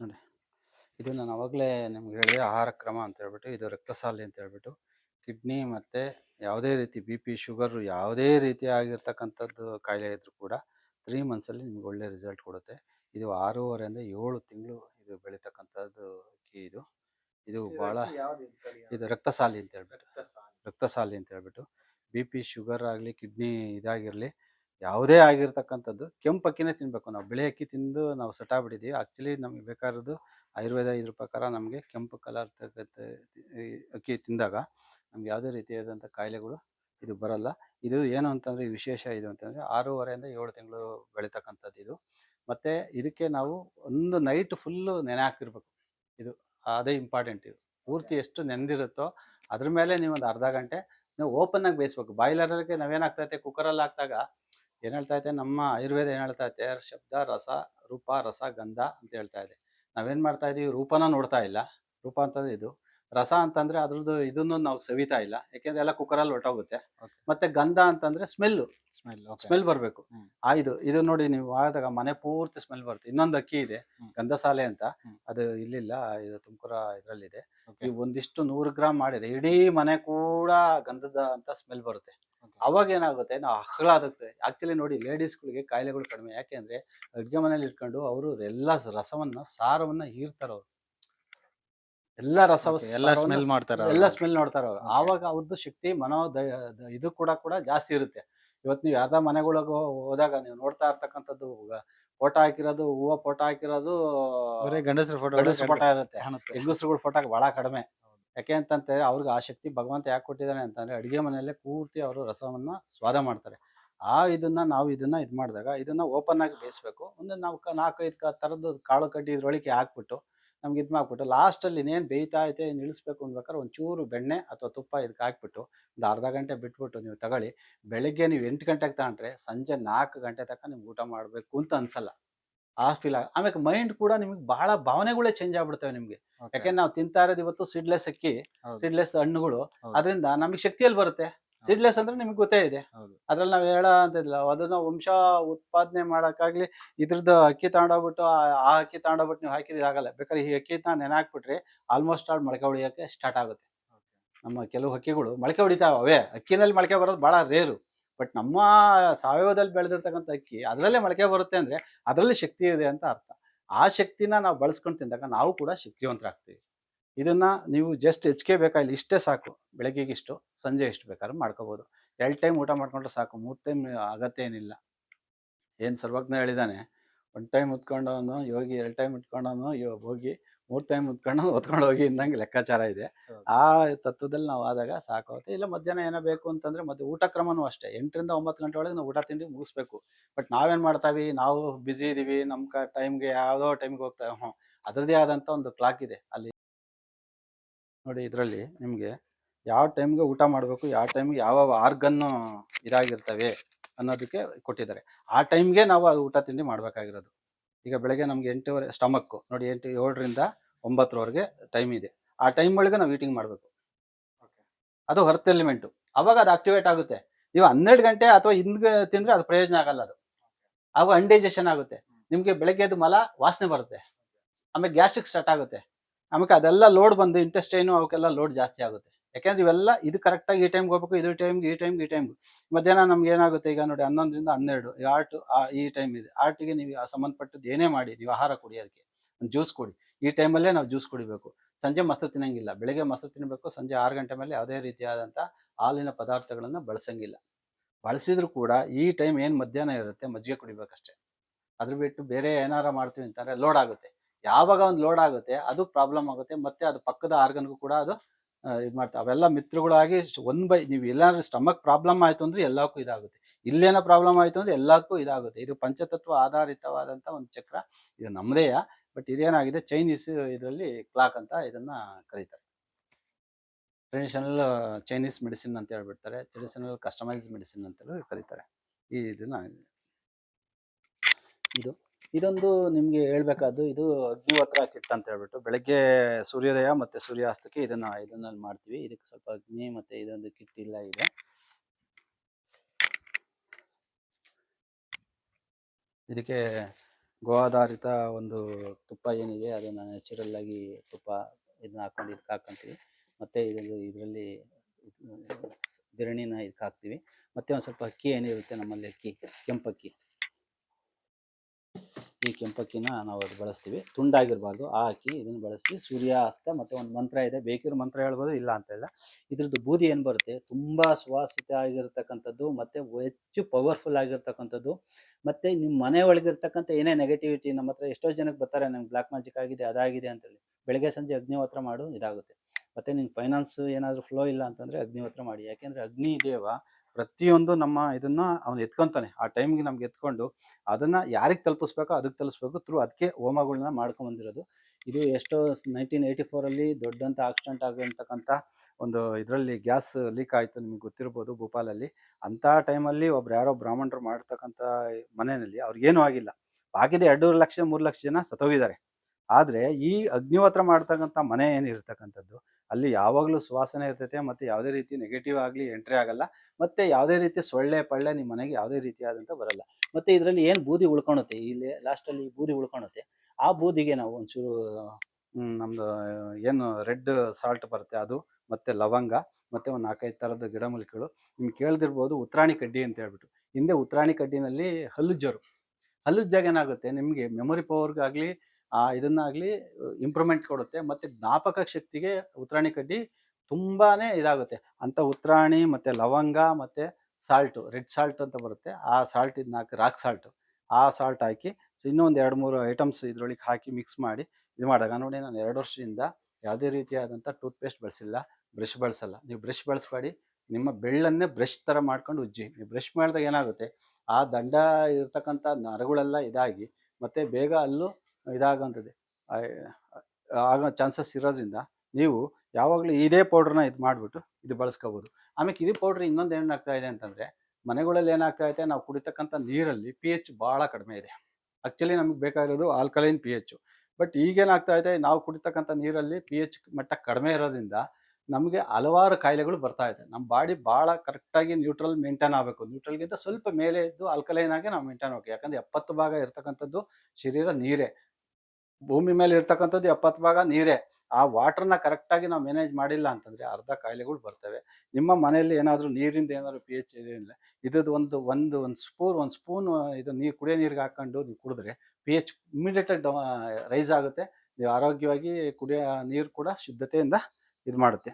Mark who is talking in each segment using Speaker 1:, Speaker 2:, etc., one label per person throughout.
Speaker 1: ನೋಡಿ. ಇದು ನಾನು ಅವಾಗಲೇ ನಿಮ್ಗೆ ಹೇಳಿದೆ ಆಹಾರ ಕ್ರಮ ಅಂತ ಹೇಳ್ಬಿಟ್ಟು ಇದು ರಕ್ತಸಾಲಿ ಅಂತ ಹೇಳ್ಬಿಟ್ಟು ಕಿಡ್ನಿ ಮತ್ತು ಯಾವುದೇ ರೀತಿ ಬಿ ಪಿ ಶುಗರು ಯಾವುದೇ ರೀತಿ ಆಗಿರ್ತಕ್ಕಂಥದ್ದು ಕಾಯಿಲೆ ಇದ್ದರೂ ಕೂಡ ತ್ರೀ ಮಂತ್ಸಲ್ಲಿ ನಿಮ್ಗೆ ಒಳ್ಳೆ ರಿಸಲ್ಟ್ ಕೊಡುತ್ತೆ. ಇದು ಆರೂವರೆಯಿಂದ ಏಳು ತಿಂಗಳು ಇದು ಬೆಳೀತಕ್ಕಂಥದ್ದು ಅಕ್ಕಿ ಇದು. ಇದು ಭಾಳ ಇದು ರಕ್ತಸಾಲಿ ಅಂತ ಹೇಳ್ಬಿಟ್ಟು. ರಕ್ತಸಾಲಿ ಅಂತ ಹೇಳ್ಬಿಟ್ಟು. ಬಿ ಪಿ ಶುಗರ್ ಆಗಲಿ ಕಿಡ್ನಿ ಇದಾಗಿರಲಿ ಯಾವುದೇ ಆಗಿರ್ತಕ್ಕಂಥದ್ದು ಕೆಂಪು ಅಕ್ಕಿನೇ ತಿನ್ನಬೇಕು ನಾವು ಬಿಳಿ ಅಕ್ಕಿ ತಿಂದು ನಾವು ಸಟಾಗ್ಬಿಟ್ಟಿದ್ದೀವಿ ಆ್ಯಕ್ಚುಲಿ ನಮಗೆ ಬೇಕಾಗಿರೋದು ಆಯುರ್ವೇದ ಇದ್ರ ಪ್ರಕಾರ ನಮಗೆ ಕೆಂಪು ಕಲರ್ ಅಕ್ಕಿ ತಿಂದಾಗ ನಮ್ಗೆ ಯಾವುದೇ ರೀತಿಯಾದಂಥ ಕಾಯಿಲೆಗಳು ಇದು ಬರಲ್ಲ. ಇದು ಏನು ಅಂತಂದರೆ ವಿಶೇಷ ಇದು ಅಂತಂದರೆ ಆರೂವರೆಯಿಂದ ಏಳು ತಿಂಗಳು ಬೆಳೀತಕ್ಕಂಥದ್ದು ಇದು. ಮತ್ತು ಇದಕ್ಕೆ ನಾವು ಒಂದು ನೈಟ್ ಫುಲ್ಲು ನೆನೆ ಹಾಕಿರ್ಬೇಕು ಇದು ಅದೇ ಇಂಪಾರ್ಟೆಂಟ್ ಇದು. ಪೂರ್ತಿ ಎಷ್ಟು ನೆನೆದಿರುತ್ತೋ ಅದ್ರ ಮೇಲೆ ನೀವು ಒಂದು ಅರ್ಧ ಗಂಟೆ ನೀವು ಓಪನ್ ಆಗಿ ಬೇಯಿಸ್ಬೇಕು. ಬಾಯ್ಲರ್ಗೆ ನಾವೇನಾಗ್ತೈತೆ ಕುಕ್ಕರಲ್ಲಿ ಹಾಕಿದಾಗ ಏನು ಹೇಳ್ತಾ ಇದೆ ನಮ್ಮ ಆಯುರ್ವೇದ ಏನು ಹೇಳ್ತಾ ಇದೆ ಶಬ್ದ ರಸ ರೂಪ ರಸ ಗಂಧ ಅಂತ ಹೇಳ್ತಾ ಇದೆ ನಾವೇನು ಮಾಡ್ತಾ ಇದೀವಿ? ರೂಪನ ನೋಡ್ತಾ ಇಲ್ಲ. ರೂಪ ಅಂತಂದ್ರೆ ಇದು. ರಸ ಅಂತಂದ್ರೆ ಅದ್ರದ್ದು ಇದನ್ನು ನಾವು ಸವಿತಾ ಇಲ್ಲ. ಯಾಕೆಂದ್ರೆ ಎಲ್ಲ ಕುಕ್ಕರಲ್ಲಿ ಹೊರಟೋಗುತ್ತೆ. ಮತ್ತೆ ಗಂಧ ಅಂತಂದ್ರೆ ಸ್ಮೆಲ್ಲು
Speaker 2: ಸ್ಮೆಲ್
Speaker 1: ಸ್ಮೆಲ್ ಬರಬೇಕು. ಆ ಇದು ಇದು ನೋಡಿ ನೀವು ಆದಾಗ ಮನೆ ಪೂರ್ತಿ ಸ್ಮೆಲ್ ಬರುತ್ತೆ. ಇನ್ನೊಂದು ಅಕ್ಕಿ ಇದೆ. ಗಂಧಸಾಲೆ ಅಂತ. ಅದು ಇಲ್ಲಿಲ್ಲ ಇದು ತುಮಕೂರ ಇದರಲ್ಲಿದೆ.
Speaker 2: ಇದೆ
Speaker 1: ಈ ಒಂದಿಷ್ಟು ನೂರು ಗ್ರಾಮ್ ಮಾಡಿದ್ರೆ ಇಡೀ ಮನೆ ಕೂಡ ಗಂಧದ ಅಂತ ಸ್ಮೆಲ್ ಬರುತ್ತೆ. ಅವಾಗ ಏನಾಗುತ್ತೆ ನಾವು ಆಹ್ಲಾದಕ್ಕೆ ಆಕ್ಚುಲಿ ನೋಡಿ ಲೇಡೀಸ್ಗಳಿಗೆ ಕಾಯಿಲೆಗಳು ಕಡಿಮೆ. ಯಾಕೆ ಅಂದ್ರೆ ಅಡುಗೆ ಮನೇಲಿ ಇಟ್ಕೊಂಡು ಅವರು ಎಲ್ಲ ರಸವನ್ನ ಸಾರವನ್ನ ಹೀರ್ತಾರ ಅವ್ರು. ಎಲ್ಲ ರಸ
Speaker 2: ಎಲ್ಲ ಸ್ಮೆಲ್ ಮಾಡ್ತಾರೆ.
Speaker 1: ಎಲ್ಲ ಸ್ಮೆಲ್ ನೋಡ್ತಾರ ಅವರು. ಆವಾಗ ಅವ್ರದ್ದು ಶಕ್ತಿ ಮನೋ ಇದು ಕೂಡ ಕೂಡ ಜಾಸ್ತಿ ಇರುತ್ತೆ. ಇವತ್ತು ನೀವು ಯಾವ್ದೋ ಮನೆಗಳಿಗೆ ಹೋದಾಗ ನೀವು ನೋಡ್ತಾ ಇರ್ತಕ್ಕಂಥದ್ದು ಫೋಟೋ ಹಾಕಿರೋದು ಹೂವ ಫೋಟೋ ಹಾಕಿರೋದು
Speaker 2: ಗಂಡಸರು ಫೋಟೋ
Speaker 1: ಗಂಡಸರು ಫೋಟೋ ಇರುತ್ತೆ. ಹೆಂಗಸ್ರುಗಳ ಫೋಟೋ ಬಹಳ ಕಡಿಮೆ. ಯಾಕೆ ಅಂತಂದ್ರೆ ಅವ್ರಿಗೆ ಆ ಶಕ್ತಿ ಭಗವಂತ ಯಾಕೆ ಕೊಟ್ಟಿದ್ದಾನೆ ಅಂತಂದರೆ ಅಡುಗೆ ಮನೆಯಲ್ಲೇ ಪೂರ್ತಿ ಅವರು ರಸವನ್ನು ಸ್ವಾದ ಮಾಡ್ತಾರೆ. ಆ ಇದನ್ನು ನಾವು ಇದನ್ನು ಇದು ಮಾಡಿದಾಗ ಇದನ್ನು ಓಪನ್ ಆಗಿ ಬೇಯಿಸ್ಬೇಕು. ಒಂದು ನಾವು ಕ- ನಾಲ್ಕೈದು ಕ ಥರದ್ದು ಕಾಳು ಕಡ್ಡಿ ಇದ್ರೊಳಗೆ ಹಾಕ್ಬಿಟ್ಟು ನಮ್ಗೆ ಇದು ಮಾಡ್ಬಿಟ್ಟು ಲಾಸ್ಟಲ್ಲಿ ಇನ್ನೇನು ಬೇಯ್ತಾ ಐತೆ ನಿಲ್ಲಿಸ್ಬೇಕು ಅನ್ಬೇಕಾದ್ರೆ ಒಂಚೂರು ಬೆಣ್ಣೆ ಅಥವಾ ತುಪ್ಪ ಇದಕ್ಕೆ ಹಾಕ್ಬಿಟ್ಟು ಒಂದು ಅರ್ಧ ಗಂಟೆ ಬಿಟ್ಬಿಟ್ಟು ನೀವು ತಗೊಳ್ಳಿ. ಬೆಳಗ್ಗೆ ನೀವು ಎಂಟು ಗಂಟೆಗೆ ತಗೊಂಡ್ರೆ ಸಂಜೆ ನಾಲ್ಕು ಗಂಟೆ ತನಕ ನಿಮ್ಗೆ ಊಟ ಮಾಡಬೇಕು ಅಂತ ಅನ್ಸಲ್ಲ. ಆ ಫೀಲ್ ಆಗ ಆಮೇಲೆ ಮೈಂಡ್ ಕೂಡ ನಿಮ್ಗೆ ಬಹಳ ಭಾವನೆಗಳೇ ಚೇಂಜ್ ಆಗ್ಬಿಡ್ತವೆ ನಿಮ್ಗೆ. ಯಾಕಂದ್ರೆ ನಾವು ತಿಂತಾ ಇರೋದು ಇವತ್ತು ಸೀಡ್ಲೆಸ್ ಅಕ್ಕಿ. ಸೀಡ್ಲೆಸ್ ಹಣ್ಣುಗಳು. ಅದರಿಂದ ನಮಗೆ ಶಕ್ತಿಯಲ್ಲಿ ಬರುತ್ತೆ. ಸೀಡ್ಲೆಸ್ ಅಂದ್ರೆ ನಿಮ್ಗೆ ಗೊತ್ತೇ ಇದೆ. ಅದ್ರಲ್ಲಿ ನಾವು ಹೇಳ ಅಂತಿಲ್ಲ ಅದನ್ನ ವಂಶ ಉತ್ಪಾದನೆ ಮಾಡಕ್ಕಾಗ್ಲಿ ಇದ್ರದ್ದು ಅಕ್ಕಿ ತಗೊಂಡೋಗ್ಬಿಟ್ಟು ಆ ಅಕ್ಕಿ ತಗೊಂಡೋಗ್ಬಿಟ್ಟು ನೀವು ಹಾಕಿದ್ರೆ ಆಗಲ್ಲ. ಬೇಕಾದ್ರೆ ಈ ಅಕ್ಕಿನ ನೆನೆ ಹಾಕ್ಬಿಟ್ರೆ ಆಲ್ಮೋಸ್ಟ್ ಆಲ್ ಮೊಳಕೆ ಹೊಡಿಯೋಕೆ ಸ್ಟಾರ್ಟ್ ಆಗುತ್ತೆ. ನಮ್ಮ ಕೆಲವು ಹಕ್ಕಿಗಳು ಮೊಳಕೆ ಹೊಡಿತಾವೆ ಅವೇ ಅಕ್ಕಿನಲ್ಲಿ ಮೊಳಕೆ ಬರೋದು ಬಹಳ ರೇರು ಬಟ್ ನಮ್ಮ ಸಾವಯವದಲ್ಲಿ ಬೆಳೆದಿರ್ತಕ್ಕಂಥ ಅಕ್ಕಿ ಅದರಲ್ಲೇ ಮೊಳಕೆ ಬರುತ್ತೆ ಅಂದ್ರೆ ಅದರಲ್ಲಿ ಶಕ್ತಿ ಇದೆ ಅಂತ ಅರ್ಥ. ಆ ಶಕ್ತಿನ ನಾವು ಬಳಸ್ಕೊಂಡು ತಿಂದಾಗ ನಾವು ಕೂಡ ಶಕ್ತಿವಂತರಾಗ್ತೀವಿ. ಇದನ್ನ ನೀವು ಜಸ್ಟ್ ಹೆಚ್ಚಿಗೆ ಬೇಕಾಗಿಲ್ಲ, ಇಷ್ಟೇ ಸಾಕು. ಬೆಳಗ್ಗೆಗೆ ಇಷ್ಟು, ಸಂಜೆ ಇಷ್ಟು ಬೇಕಾದ್ರೂ ಮಾಡ್ಕೋಬೋದು. ಎರಡು ಟೈಮ್ ಊಟ ಮಾಡ್ಕೊಂಡ್ರೆ ಸಾಕು. ಮೂರು ಟೈಮ್ ಅಗತ್ಯ ಏನಿಲ್ಲ ಏನು ಸರ್ವಜ್ಞ ಹೇಳಿದಾನೆ, ಒಂದು ಟೈಮ್ ಉತ್ಕೊಂಡವನು ಯೋಗಿ, ಎರಡು ಟೈಮ್ ಉತ್ಕೊಂಡವನು ಯೋ- ಹೋಗಿ ಮೂರು ಟೈಮ್ ಉತ್ಕೊಂಡು ಹೊತ್ಕೊಂಡು ಹೋಗಿ ಇಂದಂಗೆ ಲೆಕ್ಕಾಚಾರ ಇದೆ. ಆ ತತ್ವದಲ್ಲಿ ನಾವು ಆದಾಗ ಸಾಕಾಗುತ್ತೆ. ಇಲ್ಲ ಮಧ್ಯಾಹ್ನ ಏನೋ ಬೇಕು ಅಂತಂದ್ರೆ ಮತ್ತೆ ಊಟ ಕ್ರಮನೂ ಅಷ್ಟೇ. ಎಂಟರಿಂದ ಒಂಬತ್ತು ಗಂಟೆ ಒಳಗೆ ನಾವು ಊಟ ತಿಂಡಿ ಮುಗಿಸ್ಬೇಕು. ಬಟ್ ನಾವೇನ್ ಮಾಡ್ತಾವಿ? ನಾವು ಬಿಜಿ ಇದೀವಿ ನಮ್ಮ ಕ ಟೈಮ್ಗೆ ಯಾವುದೋ ಟೈಮ್ಗೆ ಹೋಗ್ತಾ ಹ್ಞೂ ಅದರದೇ ಆದಂತ ಒಂದು ಕ್ಲಾಕ್ ಇದೆ ಅಲ್ಲಿ. ನೋಡಿ ಇದರಲ್ಲಿ ನಿಮಗೆ ಯಾವ ಟೈಮ್ಗೆ ಊಟ ಮಾಡಬೇಕು ಯಾವ ಟೈಮ್ಗೆ ಯಾವ ಆರ್ಗನ್ನು ಇದಾಗಿರ್ತವೆ ಅನ್ನೋದಕ್ಕೆ ಕೊಟ್ಟಿದ್ದಾರೆ. ಆ ಟೈಮ್ಗೆ ನಾವು ಅದು ಊಟ ತಿಂಡಿ ಮಾಡಬೇಕಾಗಿರೋದು. ಈಗ ಬೆಳಗ್ಗೆ ನಮ್ಗೆ ಎಂಟೂವರೆ ಸ್ಟಮಕ್ಕು ನೋಡಿ ಎಂಟು ಏಳರಿಂದ ಒಂಬತ್ತರವರೆಗೆ ಟೈಮ್ ಇದೆ. ಆ ಟೈಮ್ ಒಳಗೆ ನಾವು ಈಟಿಂಗ್ ಮಾಡಬೇಕು. ಅದು ಹೊರತು ಎಲಿಮೆಂಟು ಅವಾಗ ಅದು ಆಕ್ಟಿವೇಟ್ ಆಗುತ್ತೆ. ನೀವು ಹನ್ನೆರಡು ಗಂಟೆ ಅಥವಾ ಹಿಂದ್ಗೆ ತಿಂದ್ರೆ ಅದು ಪ್ರಯೋಜನ ಆಗಲ್ಲ ಅದು. ಆಗ ಅನ್ಡೈಜೆಷನ್ ಆಗುತ್ತೆ. ನಿಮಗೆ ಬೆಳಗ್ಗೆದು ಮಲ ವಾಸನೆ ಬರುತ್ತೆ. ಆಮೇಲೆ ಗ್ಯಾಸ್ಟ್ರಿಕ್ ಸ್ಟಾರ್ಟ್ ಆಗುತ್ತೆ. ಆಮೇಲೆ ಅದೆಲ್ಲ ಲೋಡ್ ಬಂದು ಇಂಟೆಸ್ಟೈನು ಅವಕ್ಕೆಲ್ಲ ಲೋಡ್ ಜಾಸ್ತಿ ಆಗುತ್ತೆ. ಯಾಕೆಂದ್ರೆ ಇವೆಲ್ಲ ಇದು ಕರೆಕ್ಟಾಗಿ ಈ ಟೈಮ್ಗೆ ಹೋಗ್ಬೇಕು, ಇದು ಟೈಮ್ಗೆ ಈ ಟೈಮ್ಗೆ ಈ ಟೈಮ್ಗೆ ಮಧ್ಯಾಹ್ನ ನಮ್ಗೆ ಏನಾಗುತ್ತೆ ಈಗ ನೋಡಿ ಹನ್ನೊಂದರಿಂದ ಹನ್ನೆರಡು ಈ ಆರ್ಟ್ ಈ ಟೈಮ್ ಇದೆ. ಆರ್ಟಿಗೆ ನೀವು ಸಂಬಂಧಪಟ್ಟದ್ದು ಏನೇ ಮಾಡಿ, ನೀವು ಆಹಾರ ಕುಡಿಯೋದಕ್ಕೆ ಒಂದು ಜ್ಯೂಸ್ ಕುಡಿ. ಈ ಟೈಮಲ್ಲೇ ನಾವು ಜ್ಯೂಸ್ ಕುಡಿಬೇಕು. ಸಂಜೆ ಮೊಸರು ತಿನ್ನಂಗಿಲ್ಲ. ಬೆಳಗ್ಗೆ ಮೊಸರು ತಿನ್ನಬೇಕು ಸಂಜೆ ಆರು ಗಂಟೆ ಮೇಲೆ ಯಾವುದೇ ರೀತಿಯಾದಂಥ ಹಾಲಿನ ಪದಾರ್ಥಗಳನ್ನು ಬಳಸಂಗಿಲ್ಲ. ಬಳಸಿದ್ರು ಕೂಡ ಈ ಟೈಮ್ ಏನು ಮಧ್ಯಾಹ್ನ ಇರುತ್ತೆ ಮಜ್ಜಿಗೆ ಕುಡಿಬೇಕಷ್ಟೇ. ಅದ್ರ ಬಿಟ್ಟು ಬೇರೆ ಏನಾರ ಮಾಡ್ತೀವಿ ಅಂತಂದ್ರೆ ಲೋಡ್ ಆಗುತ್ತೆ. ಯಾವಾಗ ಒಂದು ಲೋಡ್ ಆಗುತ್ತೆ, ಅದು ಪ್ರಾಬ್ಲಮ್ ಆಗುತ್ತೆ, ಮತ್ತೆ ಅದು ಪಕ್ಕದ ಆರ್ಗನ್ಗೂ ಕೂಡ ಅದು ಇದು ಮಾಡ್ತಾ ಅವೆಲ್ಲ ಮಿತ್ರಗಳಾಗಿ ಒನ್ ಬೈ ನೀವು ಎಲ್ಲಾದ್ರೂ ಸ್ಟಮಕ್ ಪ್ರಾಬ್ಲಮ್ ಆಯ್ತು ಅಂದ್ರೆ ಎಲ್ಲಕ್ಕೂ ಇದಾಗುತ್ತೆ. ಇಲ್ಲೇನೋ ಪ್ರಾಬ್ಲಮ್ ಆಯ್ತು ಅಂದ್ರೆ ಎಲ್ಲಕ್ಕೂ ಇದಾಗುತ್ತೆ. ಇದು ಪಂಚತತ್ವ ಆಧಾರಿತವಾದಂಥ ಒಂದು ಚಕ್ರ. ಇದು ನಮ್ಮದೇಯ ಬಟ್ ಇದೇನಾಗಿದೆ, ಚೈನೀಸ್ ಇದರಲ್ಲಿ ಕ್ಲಾಕ್ ಅಂತ ಇದನ್ನ ಕರೀತಾರೆ. ಟ್ರೆಡಿಷನಲ್ ಚೈನೀಸ್ ಮೆಡಿಸಿನ್ ಅಂತ ಹೇಳ್ಬಿಡ್ತಾರೆ. ಟ್ರೆಡಿಷನಲ್ ಕಸ್ಟಮೈಸ್ ಮೆಡಿಸಿನ್ ಅಂತಲೂ ಕರೀತಾರೆ. ಇದನ್ನ ಇದು. ಇದೊಂದು ನಿಮಗೆ ಹೇಳ್ಬೇಕಾದ್ದು, ಇದು ಅಗ್ನಿಹೋತ್ರ ಕಿಟ್ ಅಂತ ಹೇಳ್ಬಿಟ್ಟು ಬೆಳಗ್ಗೆ ಸೂರ್ಯೋದಯ ಮತ್ತೆ ಸೂರ್ಯಾಸ್ತಕ್ಕೆ ಇದನ್ನ, ಇದನ್ನಲ್ಲಿ ಮಾಡ್ತೀವಿ. ಇದಕ್ಕೆ ಸ್ವಲ್ಪ ಅಗ್ನಿ ಮತ್ತೆ ಇದೊಂದು ಕಿಟ್ ಇಲ್ಲ ಇದೆ. ಇದಕ್ಕೆ ಗೋವಾಧಾರಿತ ಒಂದು ತುಪ್ಪ ಏನಿದೆ, ಅದನ್ನು ನ್ಯಾಚುರಲ್ ಆಗಿ ತುಪ್ಪ ಇದನ್ನ ಹಾಕೊಂಡು ಇದಕ್ಕೆ ಹಾಕೊಂತೀವಿ ಮತ್ತೆ ಇದರಲ್ಲಿ ಇದರಲ್ಲಿ ಬಿರಣಿನ ಇದಕ್ಕೆ ಹಾಕ್ತೀವಿ. ಮತ್ತೆ ಒಂದು ಸ್ವಲ್ಪ ಅಕ್ಕಿ ಏನಿರುತ್ತೆ ನಮ್ಮಲ್ಲಿ, ಅಕ್ಕಿ, ಕೆಂಪಕ್ಕಿ. ಈ ಕೆಂಪಕ್ಕಿನ ನಾವು ಅದು ಬಳಸ್ತೀವಿ. ತುಂಡಾಗಿರಬಾರ್ದು, ಆ ಇದನ್ನು ಸೂರ್ಯ ಸೂರ್ಯಾಸ್ತ ಮತ್ತು ಒಂದು ಮಂತ್ರ ಇದೆ. ಬೇಕಿರೋ ಮಂತ್ರ ಹೇಳ್ಬೋದು, ಇಲ್ಲ ಅಂತ ಇಲ್ಲ. ಇದ್ರದ್ದು ಬೂದಿ ಏನು ಬರುತ್ತೆ? ತುಂಬ ಸುವಾಸಿತ ಆಗಿರ್ತಕ್ಕಂಥದ್ದು, ಮತ್ತು ಹೆಚ್ಚು ಪವರ್ಫುಲ್ ಆಗಿರ್ತಕ್ಕಂಥದ್ದು, ಮತ್ತು ನಿಮ್ಮ ಮನೆ ಒಳಗಿರ್ತಕ್ಕಂಥ ಏನೇ ನೆಗೆಟಿವಿಟಿ ನಮ್ಮ ಹತ್ರ ಎಷ್ಟೋ ಜನಕ್ಕೆ ಬರ್ತಾರೆ, ನಂಗೆ ಬ್ಲ್ಯಾಕ್ ಮ್ಯಾಜಿಕ್ ಆಗಿದೆ, ಅದಾಗಿದೆ ಅಂತೇಳಿ. ಬೆಳಗ್ಗೆ ಸಂಜೆ ಅಗ್ನಿಹೋತ್ರ ಮಾಡು, ಇದಾಗುತ್ತೆ. ಮತ್ತು ನಿಮ್ಮ ಫೈನಾನ್ಸ್ ಏನಾದರೂ ಫ್ಲೋ ಇಲ್ಲ ಅಂತಂದರೆ ಅಗ್ನಿಹೋತ್ರ ಮಾಡಿ. ಯಾಕೆಂದರೆ ಅಗ್ನಿ ದೇವ ಪ್ರತಿಯೊಂದು ನಮ್ಮ ಇದನ್ನ ಅವನು ಎತ್ಕೊಂತಾನೆ. ಆ ಟೈಮ್ಗೆ ನಮ್ಗೆ ಎತ್ಕೊಂಡು ಅದನ್ನ ಯಾರಿಗೆ ತಲುಪಿಸ್ಬೇಕೋ ಅದಕ್ಕೆ ತಲುಪಿಸ್ಬೇಕು ತ್ರೂ ಅದಕ್ಕೆ ಹೋಮಗಳನ್ನ ಮಾಡ್ಕೊಂಡ್ ಬಂದಿರೋದು. ಇದು ಎಷ್ಟೋ ನೈನ್ಟೀನ್ ಏಯ್ಟಿ ಫೋರಲ್ಲಿ ದೊಡ್ಡಂಥ ಆಕ್ಸಿಡೆಂಟ್ ಆಗಿರ್ತಕ್ಕಂಥ ಒಂದು ಇದರಲ್ಲಿ ಗ್ಯಾಸ್ ಲೀಕ್ ಆಯಿತು ನಿಮಗೆ ಗೊತ್ತಿರ್ಬೋದು ಭೋಪಾಲಲ್ಲಿ. ಅಂಥ ಟೈಮಲ್ಲಿ ಒಬ್ರು ಯಾರೋ ಬ್ರಾಹ್ಮಣರು ಮಾಡ್ತಕ್ಕಂಥ ಮನೆಯಲ್ಲಿ ಅವ್ರಿಗೇನೂ ಆಗಿಲ್ಲ. ಆಗಿದೆ ಎರಡೂವರೆ ಲಕ್ಷ, ಮೂರು ಲಕ್ಷ ಜನ ಸತ್ತೋಗಿದ್ದಾರೆ. ಆದರೆ ಈ ಅಗ್ನಿಹೋತ್ರ ಮಾಡ್ತಕ್ಕಂಥ ಮನೆ ಏನಿರ್ತಕ್ಕಂಥದ್ದು ಅಲ್ಲಿ ಯಾವಾಗಲೂ ಸುವಾಸನೆ ಇರ್ತೈತೆ ಮತ್ತು ಯಾವುದೇ ರೀತಿ ನೆಗೆಟಿವ್ ಆಗಲಿ ಎಂಟ್ರಿ ಆಗಲ್ಲ. ಮತ್ತು ಯಾವುದೇ ರೀತಿ ಸೊಳ್ಳೆ, ಪಳ್ಳೆ ನಿಮ್ಮ ಮನೆಗೆ ಯಾವುದೇ ರೀತಿಯಾದಂಥ ಬರಲ್ಲ. ಮತ್ತು ಇದರಲ್ಲಿ ಏನು ಬೂದಿ ಉಳ್ಕೊಳುತ್ತೆ ಇಲ್ಲಿ ಲಾಸ್ಟಲ್ಲಿ ಬೂದಿ ಉಳ್ಕೊಳುತ್ತೆ ಆ ಬೂದಿಗೆ ನಾವು ಒಂಚೂರು ನಮ್ಮದು ಏನು ರೆಡ್ ಸಾಲ್ಟ್ ಬರುತ್ತೆ ಅದು, ಮತ್ತು ಲವಂಗ, ಮತ್ತು ಒಂದು ನಾಲ್ಕೈದು ಥರದ ಗಿಡಮೂಲಿಕೆಗಳು ನಿಮ್ಗೆ ಕೇಳ್ದಿರ್ಬೋದು ಉತ್ರಾಣಿ ಕಡ್ಡಿ ಅಂತ ಹೇಳ್ಬಿಟ್ಟು. ಹಿಂದೆ ಉತ್ರಾಣಿ ಕಡ್ಡಿನಲ್ಲಿ ಹಲ್ಲುಜ್ಜರು. ಹಲ್ಲುಜ್ಜಾಗ ಏನಾಗುತ್ತೆ? ನಿಮಗೆ ಮೆಮೊರಿ ಪವರ್ಗಾಗಲಿ ಆ ಇದನ್ನಾಗಲಿ ಇಂಪ್ರೂವ್ಮೆಂಟ್ ಕೊಡುತ್ತೆ ಮತ್ತು ಜ್ಞಾಪಕ ಶಕ್ತಿಗೆ ಉತ್ತರಾಣಿ ಕಡ್ಡಿ ತುಂಬಾನೇ ಇದಾಗುತ್ತೆ. ಅಂತ ಉತ್ತರಾಣಿ ಮತ್ತು ಲವಂಗ ಮತ್ತು ಸಾಲ್ಟು ರೆಡ್ ಸಾಲ್ಟ್ ಅಂತ ಬರುತ್ತೆ. ಆ ಸಾಲ್ಟ್ ಇದನ್ನ ಹಾಕಿ ರಾಕ್ ಸಾಲ್ಟು ಆ ಸಾಲ್ಟ್ ಹಾಕಿ ಇನ್ನೊಂದು ಎರಡು, ಮೂರು ಐಟಮ್ಸ್ ಇದ್ರೊಳಗೆ ಹಾಕಿ ಮಿಕ್ಸ್ ಮಾಡಿ ಇದು ಮಾಡಿದಾಗ, ನೋಡಿ ನಾನು ಎರಡು ವರ್ಷದಿಂದ ಯಾವುದೇ ರೀತಿಯಾದಂಥ ಟೂತ್ ಪೇಸ್ಟ್ ಬಳಸಿಲ್ಲ ಬ್ರಷ್ ಬಳಸಲ್ಲ. ನೀವು ಬ್ರಷ್ ಬಳಸಬೇಡಿ. ನಿಮ್ಮ ಬೆಳ್ಳನ್ನೇ ಬ್ರಷ್ ಥರ ಮಾಡ್ಕೊಂಡು ಉಜ್ಜಿ. ನೀವು ಬ್ರಷ್ ಮಾಡಿದಾಗ ಏನಾಗುತ್ತೆ? ಆ ದಂಡ ಇರತಕ್ಕಂಥ ನರಗಳೆಲ್ಲ ಇದಾಗಿ ಮತ್ತು ಬೇಗ ಅಲ್ಲೂ ಇದಾಗೋಂಥದ್ದು ಆಗೋ ಚಾನ್ಸಸ್ ಇರೋದ್ರಿಂದ ನೀವು ಯಾವಾಗಲೂ ಇದೇ ಪೌಡ್ರನ್ನ ಇದು ಮಾಡಿಬಿಟ್ಟು ಇದು ಬಳಸ್ಕೋಬೋದು. ಆಮೇಲೆ ಇದು ಪೌಡ್ರ್ ಇನ್ನೊಂದು ಏನಾಗ್ತಾ ಇದೆ ಅಂತಂದರೆ ಮನೆಗಳಲ್ಲಿ ಏನಾಗ್ತಾ ಇದೆ, ನಾವು ಕುಡಿತಕ್ಕಂಥ ನೀರಲ್ಲಿ ಪಿ ಎಚ್ ಭಾಳ ಕಡಿಮೆ ಇದೆ. ಆ್ಯಕ್ಚುಲಿ ನಮಗೆ ಬೇಕಾಗಿರೋದು ಆಲ್ಕಲೈನ್ ಪಿ ಎಚ್ ಬಟ್ ಈಗೇನಾಗ್ತಾ ಇದೆ, ನಾವು ಕುಡಿತಕ್ಕಂಥ ನೀರಲ್ಲಿ ಪಿ ಎಚ್ ಮಟ್ಟ ಕಡಿಮೆ ಇರೋದ್ರಿಂದ ನಮಗೆ ಹಲವಾರು ಕಾಯಿಲೆಗಳು ಬರ್ತಾ ಇದೆ. ನಮ್ಮ ಬಾಡಿ ಭಾಳ ಕರೆಕ್ಟಾಗಿ ನ್ಯೂಟ್ರಲ್ ಮೇಂಟೈನ್ ಆಗಬೇಕು. ನ್ಯೂಟ್ರಲ್ಗಿಂತ ಸ್ವಲ್ಪ ಮೇಲೆ ಇದ್ದು ಆಲ್ಕಲೈನ್ ಆಗಿ ನಾವು ಮೇಂಟೈನ್ ಆಗಬೇಕು. ಯಾಕಂದರೆ ಎಪ್ಪತ್ತು ಭಾಗ ಇರ್ತಕ್ಕಂಥದ್ದು ಶರೀರ ನೀರೇ. ಭೂಮಿ ಮೇಲೆ ಇರ್ತಕ್ಕಂಥದ್ದು ಎಪ್ಪತ್ತು ಭಾಗ ನೀರೇ. ಆ ವಾಟರ್ನ ಕರೆಕ್ಟಾಗಿ ನಾವು ಮ್ಯಾನೇಜ್ ಮಾಡಿಲ್ಲ ಅಂತಂದರೆ ಅರ್ಧ ಕಾಯಿಲೆಗಳು ಬರ್ತವೆ. ನಿಮ್ಮ ಮನೆಯಲ್ಲಿ ಏನಾದರೂ ನೀರಿಂದ ಏನಾದರೂ ಪಿ ಎಚ್ ಏನಿಲ್ಲ ಇದ್ದದ್ದು ಒಂದು ಒಂದು ಒಂದು ಸ್ಪೂನ್ ಒಂದು ಸ್ಪೂನ್ ಇದು ನೀರು ಕುಡಿಯೋ ನೀರಿಗೆ ಹಾಕ್ಕೊಂಡು ನೀವು ಕುಡಿದ್ರೆ ಪಿ ಎಚ್ ಇಮಿಡಿಯೇಟಾಗಿ ರೈಸ್ ಆಗುತ್ತೆ. ನೀವು ಆರೋಗ್ಯವಾಗಿ ಕುಡಿಯೋ ನೀರು ಕೂಡ ಶುದ್ಧತೆಯಿಂದ ಇದು ಮಾಡುತ್ತೆ.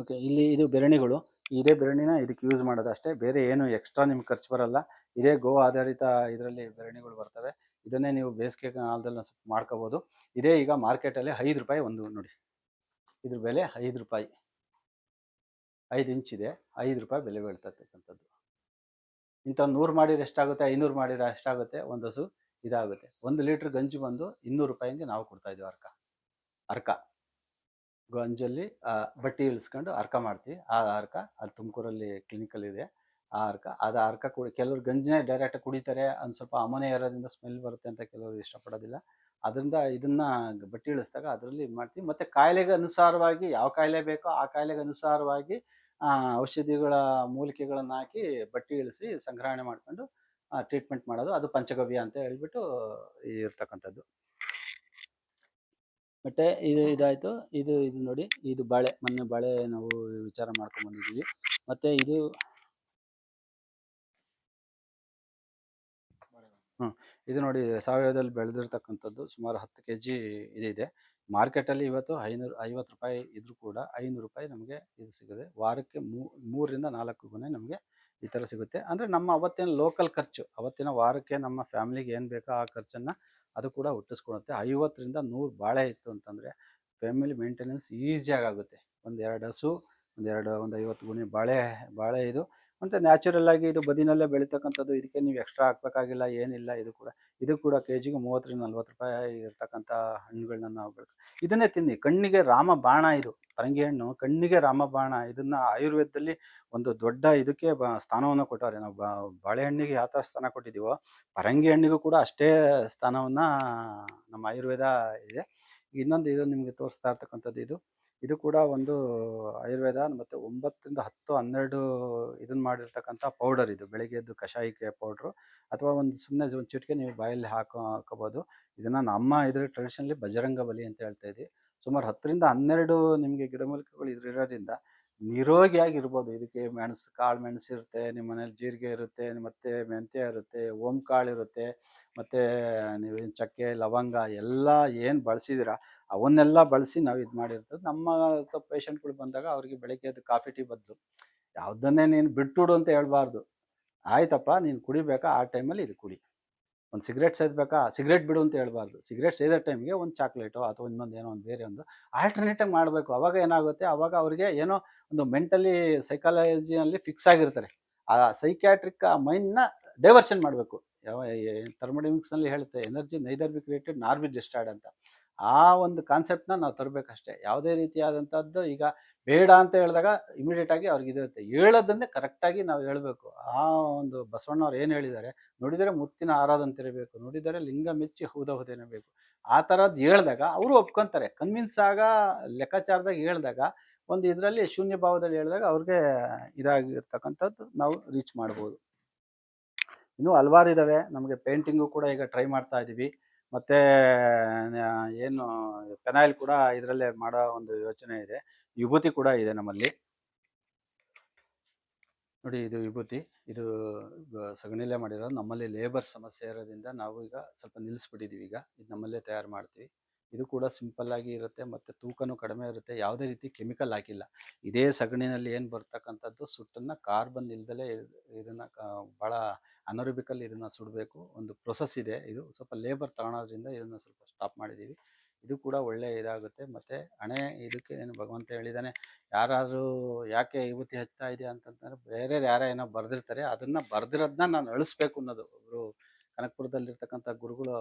Speaker 1: ಓಕೆ ಇಲ್ಲಿ ಇದು ಬೆರಣಿಗಳು. ಇದೇ ಬೆರಣಿನ ಇದಕ್ಕೆ ಯೂಸ್ ಮಾಡೋದು ಅಷ್ಟೇ ಬೇರೆ ಏನು ಎಕ್ಸ್ಟ್ರಾ ನಿಮ್ಗೆ ಖರ್ಚು ಬರಲ್ಲ. ಇದೇ ಗೋ ಆಧಾರಿತ ಇದರಲ್ಲಿ ಬೆರಣಿಗಳು ಬರ್ತವೆ. ಇದನ್ನೇ ನೀವು ಬೇಸಿಗೆ ಕಾಲದಲ್ಲಿ ಸ್ವಲ್ಪ ಮಾಡ್ಕೋಬೋದು. ಇದೇ ಈಗ ಮಾರ್ಕೆಟಲ್ಲಿ ಐದು ರೂಪಾಯಿ ಒಂದು ನೋಡಿ. ಇದ್ರ ಬೆಲೆ ಐದು ರೂಪಾಯಿ. ಐದು ಇಂಚ್ ಇದೆ. ಐದು ರೂಪಾಯಿ ಬೆಲೆ ಬೀಳ್ತಕ್ಕಂಥದ್ದು. ಇಂಥ ನೂರು ಮಾಡಿದ್ರೆ ಎಷ್ಟಾಗುತ್ತೆ? ಐನೂರು ಮಾಡಿದ್ರೆ ಎಷ್ಟಾಗುತ್ತೆ? ಒಂದು ಹಸು ಇದಾಗುತ್ತೆ. ಒಂದು ಲೀಟ್ರ್ ಗಂಜಿ ಬಂದು ಇನ್ನೂರು ರೂಪಾಯಿಗೆ ನಾವು ಕೊಡ್ತಾ ಇದ್ದೀವಿ ಅರ್ಕ. ಅರ್ಕ. ಗಂಜಲ್ಲಿ ಬಟ್ಟಿ ಇಳಿಸ್ಕೊಂಡು ಅರ್ಕ ಮಾಡ್ತೀವಿ. ಆ ಅರ್ಕ ಅಲ್ಲಿ ತುಮಕೂರಲ್ಲಿ ಕ್ಲಿನಿಕಲ್ ಇದೆ. ಆ ಅರ್ಕ, ಅದು ಅರ್ಕ ಕುಡಿ, ಕೆಲವರು ಗಂಜಿನೇ ಡೈರೆಕ್ಟ್ ಕುಡಿತಾರೆ, ಒಂದು ಸ್ವಲ್ಪ ಅಮೋನಿಯ ಇರೋದ್ರಿಂದ ಸ್ಮೆಲ್ ಬರುತ್ತೆ ಅಂತ ಕೆಲವರು ಇಷ್ಟಪಡೋದಿಲ್ಲ. ಅದರಿಂದ ಇದನ್ನ ಬಟ್ಟಿ ಇಳಿಸಿದಾಗ ಅದರಲ್ಲಿ ಇದು ಮಾಡ್ತೀವಿ. ಮತ್ತು ಕಾಯಿಲೆಗೆ ಅನುಸಾರವಾಗಿ ಯಾವ ಕಾಯಿಲೆ ಬೇಕೋ ಆ ಕಾಯಿಲೆಗೆ ಅನುಸಾರವಾಗಿ ಔಷಧಿಗಳ ಮೂಲಿಕೆಗಳನ್ನು ಹಾಕಿ ಬಟ್ಟಿ ಇಳಿಸಿ ಸಂಗ್ರಹಣೆ ಮಾಡ್ಕೊಂಡು ಟ್ರೀಟ್ಮೆಂಟ್ ಮಾಡೋದು. ಅದು ಪಂಚಗವ್ಯ ಅಂತ ಹೇಳ್ಬಿಟ್ಟು ಇರ್ತಕ್ಕಂಥದ್ದು. ಮತ್ತೆ ಇದು ಇದಾಯಿತು. ಇದು ಇದು ನೋಡಿ, ಇದು ಬಾಳೆ, ಮೊನ್ನೆ ಬಾಳೆ ನಾವು ವಿಚಾರ ಮಾಡ್ಕೊಂಡು ಬಂದಿದ್ದೀವಿ. ಮತ್ತೆ ಇದು ಇದು ನೋಡಿ ಸಾವಯವದಲ್ಲಿ ಬೆಳೆದಿರ್ತಕ್ಕಂಥದ್ದು ಸುಮಾರು ಹತ್ತು ಕೆ ಜಿ ಇದಿದೆ ಮಾರ್ಕೆಟಲ್ಲಿ ಇವತ್ತು ಐನೂರು, ಐವತ್ತು ರೂಪಾಯಿ ಇದ್ರೂ ಕೂಡ ಐನೂರು ರೂಪಾಯಿ ನಮಗೆ ಇದು ಸಿಗುತ್ತೆ ವಾರಕ್ಕೆ ಮೂರರಿಂದ ನಾಲ್ಕು ಗುಣೆ ನಮಗೆ ಈ ಥರ ಸಿಗುತ್ತೆ. ಅಂದರೆ ನಮ್ಮ ಅವತ್ತಿನ ಲೋಕಲ್ ಖರ್ಚು, ಅವತ್ತಿನ ವಾರಕ್ಕೆ ನಮ್ಮ ಫ್ಯಾಮಿಲಿಗೆ ಏನು ಬೇಕೋ ಆ ಖರ್ಚನ್ನು ಅದು ಕೂಡ ಹುಟ್ಟಿಸ್ಕೊಳುತ್ತೆ. ಐವತ್ತರಿಂದ ನೂರು ಬಾಳೆ ಇತ್ತು ಅಂತಂದರೆ ಫ್ಯಾಮಿಲಿ ಮೇಂಟೆನೆನ್ಸ್ ಈಸಿಯಾಗಿ ಆಗುತ್ತೆ. ಒಂದು ಎರಡು ಹಸು, ಒಂದೆರಡು ಒಂದು ಐವತ್ತು ಗುಣಿ ಬಾಳೆ ಬಾಳೆ ಇದು. ಮತ್ತು ನ್ಯಾಚುರಲ್ ಆಗಿ ಇದು ಬದಿನಲ್ಲೇ ಬೆಳೀತಕ್ಕಂಥದ್ದು, ಇದಕ್ಕೆ ನೀವು ಎಕ್ಸ್ಟ್ರಾ ಹಾಕ್ಬೇಕಾಗಿಲ್ಲ, ಏನಿಲ್ಲ, ಇದು ಕೂಡ ಇದು ಕೂಡ ಕೆ ಜಿಗೆ ಮೂವತ್ತರಿಂದ ನಲ್ವತ್ತು ರೂಪಾಯಿ ಇರ್ತಕ್ಕಂಥ ಹಣ್ಣುಗಳನ್ನ ನಾವು ಬೆಳ್ಕೊ, ಇದನ್ನೇ ತಿನ್ನಿ. ಕಣ್ಣಿಗೆ ರಾಮ ಬಾಣ ಇದು, ಪರಂಗಿ ಹಣ್ಣು, ಕಣ್ಣಿಗೆ ರಾಮ ಬಾಣ ಇದನ್ನ ಆಯುರ್ವೇದದಲ್ಲಿ ಒಂದು ದೊಡ್ಡ ಇದಕ್ಕೆ ಬ, ಸ್ಥಾನವನ್ನು ಕೊಟ್ಟವ್ರೆ. ನಾವು ಬಾಳೆಹಣ್ಣಿಗೆ ಯಾವ ಥರ ಸ್ಥಾನ ಕೊಟ್ಟಿದ್ದೀವೋ, ಪರಂಗಿ ಹಣ್ಣಿಗೂ ಕೂಡ ಅಷ್ಟೇ ಸ್ಥಾನವನ್ನು ನಮ್ಮ ಆಯುರ್ವೇದ ಇದೆ. ಇನ್ನೊಂದು ಇದು ನಿಮಗೆ ತೋರಿಸ್ತಾ ಇರ್ತಕ್ಕಂಥದ್ದು ಇದು ಇದು ಕೂಡ ಒಂದು ಆಯುರ್ವೇದ ಮತ್ತು ಒಂಬತ್ತರಿಂದ ಹತ್ತು, ಹನ್ನೆರಡು ಇದನ್ನ ಮಾಡಿರ್ತಕ್ಕಂಥ ಪೌಡರ್ ಇದು. ಬೆಳಿಗ್ಗೆ ಎದ್ದು ಕಷಾಯಕ್ಕೆ ಪೌಡ್ರು ಅಥವಾ ಒಂದು ಸುಮ್ಮನೆ ಒಂದು ಚಿಟಿಕೆ ನೀವು ಬಾಯಲ್ಲಿ ಹಾಕೋ, ಹಾಕೋಬೋದು. ಇದನ್ನು ನಮ್ಮ ಇದ್ರ ಟ್ರೆಡಿಷನಲ್ಲಿ ಬಜರಂಗ ಬಲಿ ಅಂತ ಹೇಳ್ತಾ ಇದ್ವಿ. ಸುಮಾರು ಹತ್ತರಿಂದ ಹನ್ನೆರಡು ನಿಮಗೆ ಗಿಡಮೂಲಿಕೆಗಳು ಇರೋದ್ರಿಂದ ನಿರೋಗಿಯಾಗಿರ್ಬೋದು ಇದಕ್ಕೆ ಮೆಣಸು, ಕಾಳು ಮೆಣಸು ಇರುತ್ತೆ, ನಿಮ್ಮ ಮನೇಲಿ ಜೀರಿಗೆ ಇರುತ್ತೆ, ಮತ್ತು ಮೆಂತ್ಯ ಇರುತ್ತೆ ಓಂ ಕಾಳು ಇರುತ್ತೆ, ಮತ್ತು ನೀವು ಚಕ್ಕೆ, ಲವಂಗ ಎಲ್ಲ ಏನು ಬಳಸಿದಿರಾ, ಅವನ್ನೆಲ್ಲ ಬಳಸಿ ನಾವು ಇದು ಮಾಡಿರ್ತದೆ ನಮ್ಮ ಪೇಷಂಟ್ಗಳು ಬಂದಾಗ ಅವರಿಗೆ ಬೆಳಗ್ಗೆ ಅದು ಕಾಫಿ, ಟೀ ಬದಲು, ಯಾವುದನ್ನೇ ನೀನು ಬಿಟ್ಬಿಡು ಅಂತ ಹೇಳ್ಬಾರ್ದು. ಆಯ್ತಪ್ಪ, ನೀನು ಕುಡಿಬೇಕಾ? ಆ ಟೈಮಲ್ಲಿ ಇದು ಕುಡಿ. ಒಂದು ಸಿಗರೇಟ್ ಸೇದಬೇಕಾ? ಸಿಗರೇಟ್ ಬಿಡು ಅಂತ ಹೇಳ್ಬಾರ್ದು. ಸಿಗರೇಟ್ ಸೇದೋ ಟೈಮ್ಗೆ ಒಂದು ಚಾಕ್ಲೇಟು ಅಥವಾ ಇನ್ನೊಂದು ಏನೋ ಒಂದು ಬೇರೆ ಒಂದು ಆಲ್ಟರ್ನೇಟಿವ್ ಮಾಡಬೇಕು. ಅವಾಗ ಏನಾಗುತ್ತೆ? ಅವಾಗ ಅವರಿಗೆ ಏನೋ ಒಂದು ಮೆಂಟಲಿ ಸೈಕಾಲಜಿನಲ್ಲಿ ಫಿಕ್ಸ್ ಆಗಿರ್ತಾರೆ. ಆ ಸೈಕ್ಯಾಟ್ರಿಕ್ ಆ ಮೈಂಡ್ನ ಡೈವರ್ಷನ್ ಮಾಡಬೇಕು. ಯಾವ ಥರ್ಮೋಡಮಿಕ್ಸ್ನಲ್ಲಿ ಹೇಳುತ್ತೆ energy neither be created nor be destroyed ಅಂತ. ಆ ಒಂದು ಕಾನ್ಸೆಪ್ಟ್ನ ನಾವು ತರಬೇಕಷ್ಟೇ. ಯಾವುದೇ ರೀತಿಯಾದಂಥದ್ದು ಈಗ ಬೇಡ ಅಂತ ಹೇಳಿದಾಗ ಇಮಿಡಿಯೇಟ್ ಆಗಿ ಅವ್ರಿಗೆ ಇದಿರುತ್ತೆ ಹೇಳೋದನ್ನೇ ಕರೆಕ್ಟಾಗಿ ನಾವು ಹೇಳಬೇಕು. ಆ ಒಂದು ಬಸವಣ್ಣವ್ರು ಏನು ಹೇಳಿದ್ದಾರೆ? ನೋಡಿದರೆ ಮುತ್ತಿನ ಆರಾಧಂತಿರಬೇಕು ನೋಡಿದರೆ ಲಿಂಗ ಮೆಚ್ಚಿ ಹೌದ ಹೌದೇನಬೇಕು ಆ ಥರದ್ದು ಹೇಳಿದಾಗ ಅವರು ಒಪ್ಕೊತಾರೆ. ಕನ್ವಿನ್ಸ್ ಆಗ ಲೆಕ್ಕಾಚಾರದಾಗ ಹೇಳಿದಾಗ ಒಂದು ಇದರಲ್ಲಿ ಶೂನ್ಯ ಭಾವದಲ್ಲಿ ಹೇಳಿದಾಗ ಅವ್ರಿಗೆ ಇದಾಗಿರ್ತಕ್ಕಂಥದ್ದು ನಾವು ರೀಚ್ ಮಾಡ್ಬೋದು. ಇನ್ನೂ ಹಲವಾರು ಇದ್ದಾವೆ ನಮಗೆ ಪೇಂಟಿಂಗು ಕೂಡ ಈಗ ಟ್ರೈ ಮಾಡ್ತಾ ಇದ್ದೀವಿ ಮತ್ತು ಏನು ಫೆನಾಯಿಲ್ ಕೂಡ ಇದರಲ್ಲೇ ಮಾಡೋ ಒಂದು ಯೋಚನೆ ಇದೆ. ವಿಭೂತಿ ಕೂಡ ಇದೆ ನಮ್ಮಲ್ಲಿ. ನೋಡಿ, ಇದು ವಿಭೂತಿ. ಇದು ಸಗಣಿಲೇ ಮಾಡಿರೋದು. ನಮ್ಮಲ್ಲಿ ಲೇಬರ್ ಸಮಸ್ಯೆ ಇರೋದ್ರಿಂದ ನಾವು ಈಗ ಸ್ವಲ್ಪ ನಿಲ್ಲಿಸ್ಬಿಟ್ಟಿದ್ದೀವಿ ಈಗ. ಇದು ನಮ್ಮಲ್ಲೇ ತಯಾರು ಮಾಡ್ತೀವಿ. ಇದು ಕೂಡ ಸಿಂಪಲ್ ಆಗಿ ಇರುತ್ತೆ ಮತ್ತು ತೂಕನೂ ಕಡಿಮೆ ಇರುತ್ತೆ, ಯಾವುದೇ ರೀತಿ ಕೆಮಿಕಲ್ ಹಾಕಿಲ್ಲ. ಇದೇ ಸಗಣಿನಲ್ಲಿ ಏನು ಬರ್ತಕ್ಕಂಥದ್ದು ಸುಟ್ಟನ್ನು ಕಾರ್ಬನ್ ಇಲ್ದಲೇ ಇದನ್ನು ಭಾಳ ಅನರಬಿಕಲ್ ಇದನ್ನು ಸುಡಬೇಕು. ಒಂದು ಪ್ರೊಸೆಸ್ ಇದೆ ಇದು. ಸ್ವಲ್ಪ ಲೇಬರ್ ತಗೊಳೋದ್ರಿಂದ ಇದನ್ನು ಸ್ವಲ್ಪ ಸ್ಟಾಪ್ ಮಾಡಿದ್ದೀವಿ. ಇದು ಕೂಡ ಒಳ್ಳೆ ಇದಾಗುತ್ತೆ. ಮತ್ತು ಹಣೆ ಇದಕ್ಕೆ ಏನು ಭಗವಂತ ಹೇಳಿದ್ದಾನೆ ಯಾರಾದರೂ ಯಾಕೆ ವಿಭೂತಿ ಹಚ್ತಾ ಇದೆಯಾ ಅಂತಂತಂದರೆ ಬೇರೆ ಯಾರೋ ಏನೋ ಬರೆದಿರ್ತಾರೆ, ಅದನ್ನು ಬರೆದಿರೋದನ್ನ ನಾನು ಅಳಿಸ್ಬೇಕು ಅನ್ನೋದು. ಒಬ್ಬರು ಕನಕಪುರದಲ್ಲಿರ್ತಕ್ಕಂಥ ಗುರುಗಳು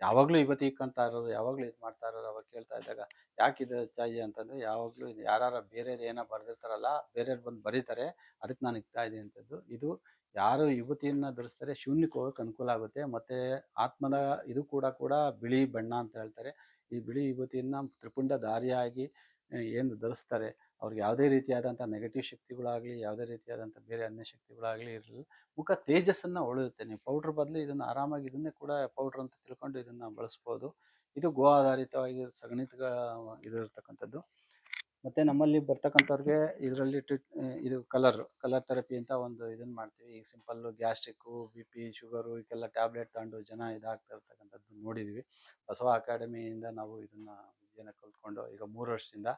Speaker 1: ಯಾವಾಗಲೂ ವಿಭೂತಿ ಇಕ್ಕಂತ ಇರೋದು ಯಾವಾಗಲೂ ಇದು ಮಾಡ್ತಾ ಇರೋರು ಅವಾಗ ಕೇಳ್ತಾ ಇದ್ದಾಗ, ಯಾಕೆ ಇದು ತಾಯಿ ಅಂತಂದರೆ, ಯಾವಾಗಲೂ ಇದು ಯಾರು ಬೇರೆಯವ್ರು ಏನೋ ಬರೆದಿರ್ತಾರಲ್ಲ, ಬೇರೆಯವ್ರು ಬಂದು ಬರೀತಾರೆ, ಅದಕ್ಕೆ ನಾನು ಇಕ್ತಾ ಇದ್ದೀನಿ ಅಂತದ್ದು. ಇದು ಯಾರು ಯುವತಿಯನ್ನು ಧರಿಸ್ತಾರೆ ಶೂನ್ಯಕ್ಕೆ ಹೋಗಕ್ಕೆ ಅನುಕೂಲ ಆಗುತ್ತೆ. ಮತ್ತು ಆತ್ಮದ ಇದು ಕೂಡ ಕೂಡ ಬಿಳಿ ಬಣ್ಣ ಅಂತ ಹೇಳ್ತಾರೆ. ಈ ಬಿಳಿ ಯುವತಿಯನ್ನು ತ್ರಿಪುಂಡ ದಾರಿಯಾಗಿ ಏನು ಧರಿಸ್ತಾರೆ ಅವ್ರಿಗೆ ಯಾವುದೇ ರೀತಿಯಾದಂಥ ನೆಗೆಟಿವ್ ಶಕ್ತಿಗಳಾಗಲಿ, ಯಾವುದೇ ರೀತಿಯಾದಂಥ ಬೇರೆ ಅನ್ಯ ಶಕ್ತಿಗಳಾಗಲಿ ಇರಲಿಲ್ಲ. ಮುಖ ತೇಜಸ್ಸನ್ನು ಹೊಳೆಯುತ್ತೆ ನೀವು ಪೌಡ್ರ್ ಬದಲು ಇದನ್ನು ಆರಾಮಾಗಿ ಇದನ್ನೇ ಕೂಡ ಪೌಡ್ರ್ ಅಂತ ತಿಳ್ಕೊಂಡು ಇದನ್ನು ಬಳಸ್ಬೋದು. ಇದು ಗೋ ಆಧಾರಿತವಾಗಿ ಸಗಣಿತ ಇದಿರ್ತಕ್ಕಂಥದ್ದು. ಮತ್ತು ನಮ್ಮಲ್ಲಿ ಬರ್ತಕ್ಕಂಥವ್ರಿಗೆ ಇದರಲ್ಲಿ ಟ್ರೀಟ್, ಇದು ಕಲರ್ ಕಲರ್ ಥೆರಪಿ ಅಂತ ಒಂದು ಇದನ್ನು ಮಾಡ್ತೀವಿ. ಈಗ simple gastric B P sugar ಇದಕ್ಕೆಲ್ಲ ಟ್ಯಾಬ್ಲೆಟ್ ತಗೊಂಡು ಜನ ಇದಾಗ್ತಾ ಇರ್ತಕ್ಕಂಥದ್ದು ನೋಡಿದ್ವಿ. ಬಸವ ಅಕಾಡೆಮಿಯಿಂದ ನಾವು ಇದನ್ನು ಜನ ಕಲ್ತ್ಕೊಂಡು ಈಗ ಮೂರು ವರ್ಷದಿಂದ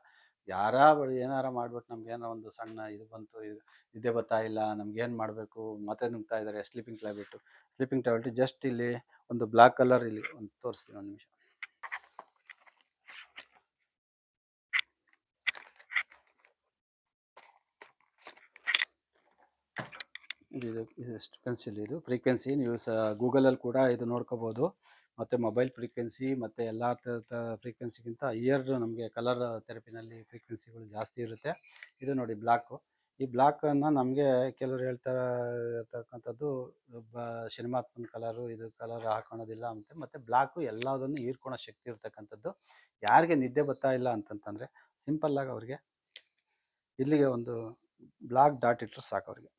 Speaker 1: ಯಾರಾ ಏನಾರ ಮಾಡ್ಬಿಟ್ಟು ನಮ್ಗೇನೋ ಒಂದು ಸಣ್ಣ ಇದು ಬಂತು, ಇದೆ ಬರ್ತಾ ಇಲ್ಲ ನಮ್ಗೇನು ಮಾಡಬೇಕು? ಮತ್ತೆ ನುಗ್ತಾ ಇದ್ದಾರೆ sleeping tablet sleeping tablet just ಇಲ್ಲಿ ಒಂದು ಬ್ಲ್ಯಾಕ್ ಕಲರ್ ಇಲ್ಲಿ ಒಂದು ತೋರಿಸ್ತೀನಿ ಒಂದು ನಿಮಿಷ. ಇದು ಇದು ಪೆನ್ಸಿಲ್ ಇದು? ಫ್ರೀಕ್ವೆನ್ಸಿ ನೀವು ಸ ಗೂಗಲಲ್ಲಿ ಕೂಡ ಇದು ನೋಡ್ಕೋಬೋದು. ಮತ್ತು ಮೊಬೈಲ್ ಫ್ರೀಕ್ವೆನ್ಸಿ ಮತ್ತು ಎಲ್ಲ ಥರದ ಫ್ರೀಕ್ವೆನ್ಸಿಗಿಂತ ಇಯರ್ ನಮಗೆ ಕಲರ್ ಥೆರಪಿನಲ್ಲಿ ಫ್ರೀಕ್ವೆನ್ಸಿಗಳು ಜಾಸ್ತಿ ಇರುತ್ತೆ. ಇದು ನೋಡಿ ಬ್ಲ್ಯಾಕು ಈ ಬ್ಲಾಕನ್ನು ನಮಗೆ ಕೆಲವರು ಹೇಳ್ತಾ ಇರ್ತಕ್ಕಂಥದ್ದು ಬ ಶನಿಮಾತ್ಮನ ಕಲರು, ಇದು ಕಲರ್ ಹಾಕೊಳೋದಿಲ್ಲ ಅಂತ. ಮತ್ತು ಬ್ಲಾಕು ಎಲ್ಲದನ್ನು ಹೀರ್ಕೊಳೋ ಶಕ್ತಿ ಇರ್ತಕ್ಕಂಥದ್ದು. ಯಾರಿಗೆ ನಿದ್ದೆ ಬರ್ತಾ ಇಲ್ಲ ಅಂತಂತಂದರೆ ಸಿಂಪಲ್ಲಾಗಿ ಅವ್ರಿಗೆ ಇಲ್ಲಿಗೆ ಒಂದು ಬ್ಲಾಕ್ ಡಾಟ್ ಇಟ್ಟರೆ ಸಾಕು ಅವರಿಗೆ.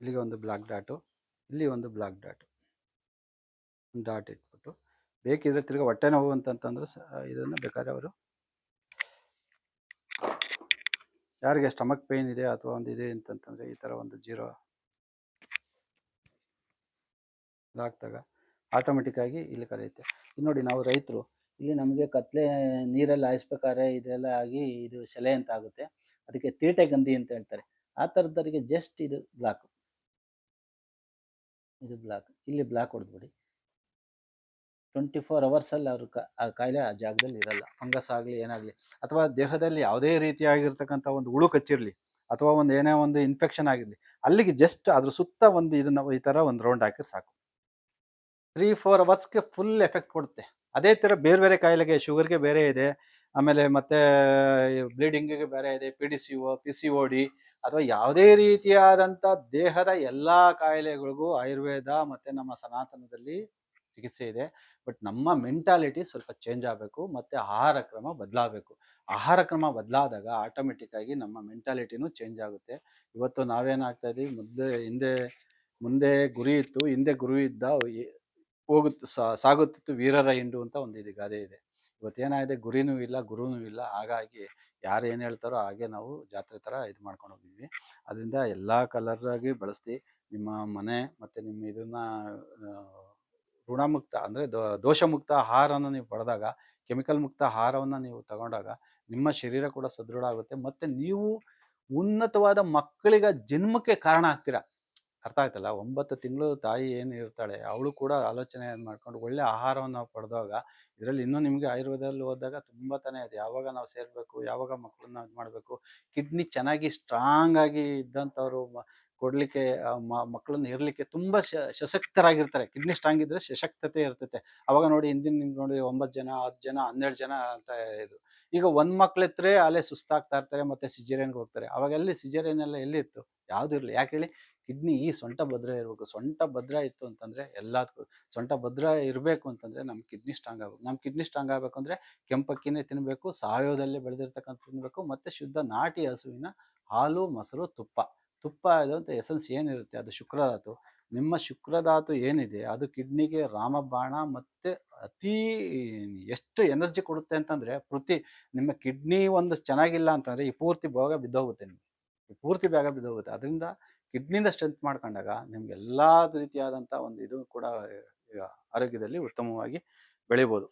Speaker 1: ಇಲ್ಲಿಗೆ ಒಂದು ಬ್ಲಾಕ್ ಡಾಟು, ಇಲ್ಲಿ ಒಂದು ಬ್ಲಾಕ್ ಡಾಟು. ಡಾಟ್ ಇಟ್ಬಿಟ್ಟು. ಬೇಕಿದ್ರೆ ತಿರ್ಗಿ ಹೊಟ್ಟೆ ನೋವು ಅಂತಂತಂದ್ರೆ ಇದನ್ನು ಬೇಕಾದ್ರೆ ಅವರು ಯಾರಿಗೆ ಸ್ಟಮಕ್ ಪೇಯ್ನ್ ಇದೆ ಅಥವಾ ಒಂದು ಇದೆ ಅಂತಂತಂದರೆ ಈ ಥರ ಒಂದು ಜೀರೋ ಹಾಕ್ದಾಗ ಆಟೋಮೆಟಿಕ್ಕಾಗಿ ಇಲ್ಲಿ ಕರೆಯುತ್ತೆ. ಇಲ್ಲಿ ನೋಡಿ ನಾವು ರೈತರು, ಇಲ್ಲಿ ನಮಗೆ ಕತ್ಲೆ ನೀರಲ್ಲಿ ಹಾಯಿಸ್ಬೇಕಾದ್ರೆ ಇದೆಲ್ಲ ಆಗಿ ಇದು ಸೆಲೆ ಅಂತ ಆಗುತ್ತೆ. ಅದಕ್ಕೆ ತೀಟೆ ಗಂಧಿ ಅಂತ ಹೇಳ್ತಾರೆ. ಆ ಥರದವರಿಗೆ ಜಸ್ಟ್ ಇದು ಬ್ಲಾಕ್ ಇದು ಬ್ಲಾಕ್ ಇಲ್ಲಿ ಬ್ಲಾಕ್ ಹೊಡೆದ್ಬಿಡಿ. ಟ್ವೆಂಟಿ ಫೋರ್ ಅವರ್ಸಲ್ಲಿ ಅವ್ರ ಆ ಕಾಯಿಲೆ ಆ ಜಾಗದಲ್ಲಿ ಇರಲ್ಲ. ಫಂಗಸ್ ಆಗಲಿ, ಏನಾಗಲಿ, ಅಥವಾ ದೇಹದಲ್ಲಿ ಯಾವುದೇ ರೀತಿಯಾಗಿರ್ತಕ್ಕಂಥ ಒಂದು ಹುಳು ಕಚ್ಚಿರಲಿ, ಅಥವಾ ಒಂದು ಏನೇ ಒಂದು ಇನ್ಫೆಕ್ಷನ್ ಆಗಿರಲಿ, ಅಲ್ಲಿಗೆ ಜಸ್ಟ್ ಅದ್ರ ಸುತ್ತ ಒಂದು ಇದನ್ನ, ಈ ಥರ ಒಂದು ರೌಂಡ್ ಹಾಕಿದ್ರೆ ಸಾಕು. ತ್ರೀ ಫೋರ್ ಅವರ್ಸ್ಗೆ ಫುಲ್ ಎಫೆಕ್ಟ್ ಕೊಡುತ್ತೆ. ಅದೇ ಥರ ಬೇರೆ ಬೇರೆ ಕಾಯಿಲೆಗೆ ಶುಗರ್ಗೆ ಬೇರೆ ಇದೆ. ಆಮೇಲೆ ಮತ್ತೆ ಬ್ಲೀಡಿಂಗಿಗೆ ಬೇರೆ ಇದೆ P D C O P C O D ಅಥವಾ ಯಾವುದೇ ರೀತಿಯಾದಂಥ ದೇಹದ ಎಲ್ಲ ಕಾಯಿಲೆಗಳಿಗೂ ಆಯುರ್ವೇದ ಮತ್ತು ನಮ್ಮ ಸನಾತನದಲ್ಲಿ ಚಿಕಿತ್ಸೆ ಇದೆ. ಬಟ್ ನಮ್ಮ ಮೆಂಟಾಲಿಟಿ ಸ್ವಲ್ಪ ಚೇಂಜ್ ಆಗಬೇಕು, ಮತ್ತು ಆಹಾರ ಕ್ರಮ ಬದಲಾಗಬೇಕು. ಆಹಾರ ಕ್ರಮ ಬದಲಾದಾಗ ಆಟೋಮೆಟಿಕ್ಕಾಗಿ ನಮ್ಮ ಮೆಂಟಾಲಿಟಿನೂ ಚೇಂಜ್ ಆಗುತ್ತೆ. ಇವತ್ತು ನಾವೇನಾಗ್ತಾ ಇದ್ದೀವಿ ಮುದ್ದೆ ಹಿಂದೆ, ಮುಂದೆ ಗುರಿ ಇತ್ತು, ಹಿಂದೆ ಗುರು ಇದ್ದ ಹೋಗುತ್ತ ಸಾಗುತ್ತಿತ್ತು ವೀರರ ಹಿಂಡು ಅಂತ ಒಂದು ಇದು ಗಾದೆ ಇದೆ. ಇವತ್ತೇನಾಗಿದೆ ಗುರಿನೂ ಇಲ್ಲ, ಗುರುನೂ ಇಲ್ಲ. ಹಾಗಾಗಿ ಯಾರು ಏನು ಹೇಳ್ತಾರೋ ಹಾಗೆ ನಾವು ಜಾತ್ರೆ ಥರ ಇದು ಮಾಡ್ಕೊಂಡು ಹೋಗಿದ್ವಿ. ಅದರಿಂದ ಎಲ್ಲ ಕಲರಾಗಿ ಬಳಸ್ತಿ. ನಿಮ್ಮ ಮನೆ ಮತ್ತು ನಿಮ್ಮ ಇದನ್ನ ಋಣಮುಕ್ತ ಅಂದರೆ ದೋಷಮುಕ್ತ ಆಹಾರವನ್ನು ನೀವು ಪಡೆದಾಗ, ಕೆಮಿಕಲ್ ಮುಕ್ತ ಆಹಾರವನ್ನು ನೀವು ತಗೊಂಡಾಗ ನಿಮ್ಮ ಶರೀರ ಕೂಡ ಸದೃಢ ಆಗುತ್ತೆ. ಮತ್ತು ನೀವು ಉನ್ನತವಾದ ಮಕ್ಕಳಿಗ ಜನ್ಮಕ್ಕೆ ಕಾರಣ ಆಗ್ತೀರಾ? ಅರ್ಥ ಆಯ್ತಲ್ಲ? ಒಂಬತ್ತು ತಿಂಗಳು ತಾಯಿ ಏನು ಇರ್ತಾಳೆ, ಅವಳು ಕೂಡ ಆಲೋಚನೆ ಮಾಡ್ಕೊಂಡು ಒಳ್ಳೆ ಆಹಾರವನ್ನು ಪಡೆದಾಗ ಇದರಲ್ಲಿ ಇನ್ನೂ ನಿಮಗೆ ಆಯುರ್ವೇದದಲ್ಲಿ ಹೋದಾಗ ತುಂಬ ತಾನೇ ಅದು ಯಾವಾಗ ನಾವು ಸೇರಬೇಕು, ಯಾವಾಗ ಮಕ್ಕಳನ್ನ ಇದು ಮಾಡಬೇಕು ಕಿಡ್ನಿ ಚೆನ್ನಾಗಿ ಸ್ಟ್ರಾಂಗ್ ಆಗಿ ಇದ್ದಂಥವ್ರು ಕೊಡಲಿಕ್ಕೆ ಮಕ್ಕಳನ್ನ ಇರಲಿಕ್ಕೆ ತುಂಬ ಶ ಸಶಕ್ತರಾಗಿರ್ತಾರೆ ಕಿಡ್ನಿ ಸ್ಟ್ರಾಂಗ್ ಇದ್ದರೆ ಸಶಕ್ತತೆ ಇರ್ತೈತೆ. ಅವಾಗ ನೋಡಿ ಹಿಂದಿನ ನೋಡಿ ಒಂಬತ್ತು ಜನ ಹತ್ತು ಜನ, ಹನ್ನೆರಡು ಜನ ಅಂತ ಇದು. ಈಗ ಒಂದು ಮಕ್ಳು ಎತ್ತರೆ ಅಲ್ಲೇ ಸುಸ್ತಾಗ್ತಾ ಇರ್ತಾರೆ, ಮತ್ತೆ ಸಿಜೇರಿಯನ್ಗೆ ಹೋಗ್ತಾರೆ. ಅವಾಗ ಎಲ್ಲಿ ಸಿಜೇರಿಯನ್ ಎಲ್ಲ ಎಲ್ಲಿ ಇತ್ತು? ಯಾವುದೂ ಇರಲಿ. ಯಾಕೆ ಹೇಳಿ? ಕಿಡ್ನಿ ಈ ಸೊಂಟ ಭದ್ರ ಇರಬೇಕು. ಸೊಂಟ ಭದ್ರ ಇತ್ತು ಅಂತಂದರೆ ಎಲ್ಲದಕ್ಕೂ ಸೊಂಟ ಭದ್ರ ಇರಬೇಕು ಅಂತಂದರೆ ನಮ್ಮ ಕಿಡ್ನಿ ಸ್ಟ್ರಾಂಗ್ ಆಗಬೇಕು. ನಮ್ಮ ಕಿಡ್ನಿ ಸ್ಟ್ರಾಂಗ್ ಆಗಬೇಕು ಅಂದರೆ ಕೆಂಪಕ್ಕಿನೇ ತಿನ್ನಬೇಕು ಸಾವಯವದಲ್ಲೇ ಬೆಳೆದಿರ್ತಕ್ಕಂಥ ತಿನ್ನಬೇಕು ಮತ್ತು ಶುದ್ಧ ನಾಟಿ ಹಸುವಿನ ಹಾಲು, ಮೊಸರು, ತುಪ್ಪ. ತುಪ್ಪ ಇದಂಥ ಎಸೆನ್ಸ್ ಏನಿರುತ್ತೆ, ಅದು ಶುಕ್ರಧಾತು. ನಿಮ್ಮ ಶುಕ್ರಧಾತು ಏನಿದೆ, ಅದು ಕಿಡ್ನಿಗೆ ರಾಮಬಾಣ ಮತ್ತು ಅತೀ ಎಷ್ಟು ಎನರ್ಜಿ ಕೊಡುತ್ತೆ ಅಂತಂದರೆ, ಪ್ರತಿ ನಿಮ್ಮ ಕಿಡ್ನಿ ಒಂದು ಚೆನ್ನಾಗಿಲ್ಲ ಅಂತಂದರೆ ಈ ಪೂರ್ತಿ ಭಾಗ ಬಿದ್ದೋಗುತ್ತೆ ನಿಮಗೆ. ಈ ಪೂರ್ತಿ ಭಾಗ ಬಿದ್ದೋಗುತ್ತೆ. ಅದರಿಂದ ಕಿಡ್ನಿಂದ ಸ್ಟ್ರೆಂತ್ ಮಾಡ್ಕೊಂಡಾಗ ನಿಮ್ಗೆ ಎಲ್ಲ ರೀತಿಯಾದಂಥ ಒಂದು ಇದು ಕೂಡ ಆರೋಗ್ಯದಲ್ಲಿ ಉತ್ತಮವಾಗಿ ಬೆಳಿಬೋದು.